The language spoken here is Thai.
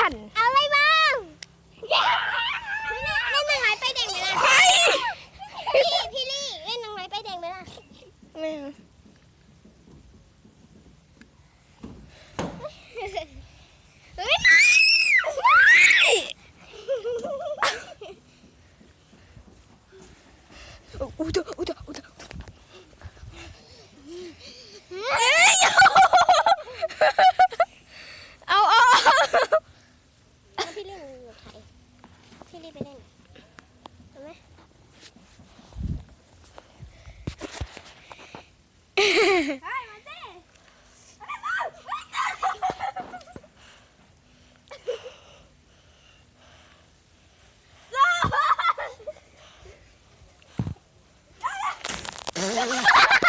ฉันอะไรบ้างเล่นนังไร้ไปายแดงไหมล่ะพี่พี่ลี่เล่นนังไร้ไปายแดงไหมล่ะไม่เอ้ยอุ้ยอุ้ย ไปได้ไหนเห็นไหม Ha ha ha!